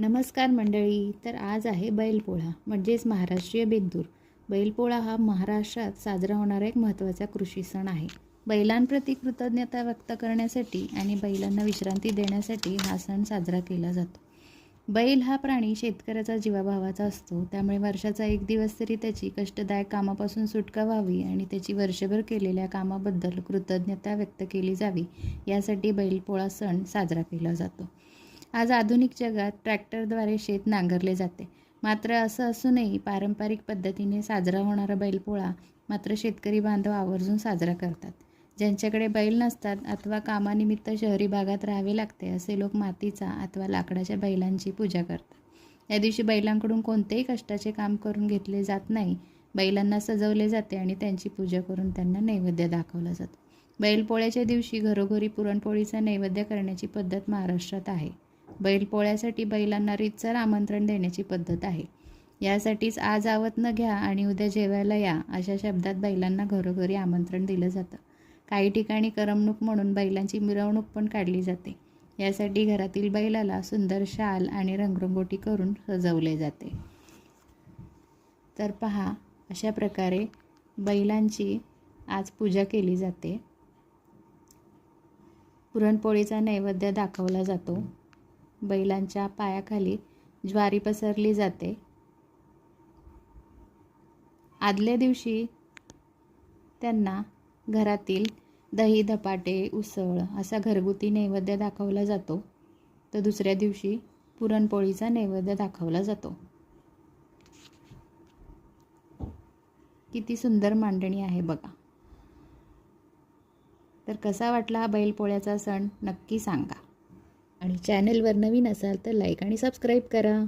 नमस्कार मंडळी तर आज आहे बैलपोळा म्हणजेच महाराष्ट्रीय बेंदूर. बैलपोळा हा महाराष्ट्रात साजरा होणारा एक महत्त्वाचा कृषी सण आहे. बैलांप्रती कृतज्ञता व्यक्त करण्यासाठी आणि बैलांना विश्रांती देण्यासाठी हा सण साजरा केला जातो. बैल हा प्राणी शेतकऱ्याचा जीवाभावाचा असतो त्यामुळे वर्षाचा एक दिवस तरी त्याची कष्टदायक कामापासून सुटका व्हावी आणि त्याची वर्षभर केलेल्या कामाबद्दल कृतज्ञता व्यक्त केली जावी यासाठी बैलपोळा सण साजरा केला जातो. आज आधुनिक जगात ट्रॅक्टरद्वारे शेत नांगरले जाते. मात्र असं असूनही पारंपरिक पद्धतीने साजरा होणारा बैलपोळा मात्र शेतकरी बांधव आवर्जून साजरा करतात. ज्यांच्याकडे बैल नसतात अथवा कामानिमित्त शहरी भागात राहावे लागते असे लोक मातीचा अथवा लाकडाच्या बैलांची पूजा करतात. या दिवशी बैलांकडून कोणतेही कष्टाचे काम करून घेतले जात नाही. बैलांना सजवले जाते आणि त्यांची पूजा करून त्यांना नैवेद्य दाखवला जातो. बैलपोळ्याच्या दिवशी घरोघरी पुरणपोळीचा नैवेद्य करण्याची पद्धत महाराष्ट्रात आहे. बैलपोळ्यासाठी बैलांना रीतसर आमंत्रण देण्याची पद्धत आहे. यासाठीच आज आवत न घ्या आणि उद्या जेवायला या अशा शब्दात बैलांना घरोघरी आमंत्रण दिलं जातं. काही ठिकाणी करमणूक म्हणून बैलांची मिरवणूक पण काढली जाते. यासाठी घरातील बैलाला सुंदर शाल आणि रंगरंगोटी करून सजवले जाते. तर पहा अशा प्रकारे बैलांची आज पूजा केली जाते. पुरणपोळीचा नैवेद्य दाखवला जातो. बैलांच्या पायाखाली ज्वारी पसरली जाते. आदल्या दिवशी त्यांना घरातील दही धपाटे उसळ असा घरगुती नैवेद्य दाखवला जातो. तर दुसऱ्या दिवशी पुरणपोळीचा नैवेद्य दाखवला जातो. किती सुंदर मांडणी आहे बघा. तर कसा वाटला हा बैलपोळ्याचा सण नक्की सांगा. आणि चॅनेलवर नवीन असाल तर लाईक आणि सबस्क्राईब करा.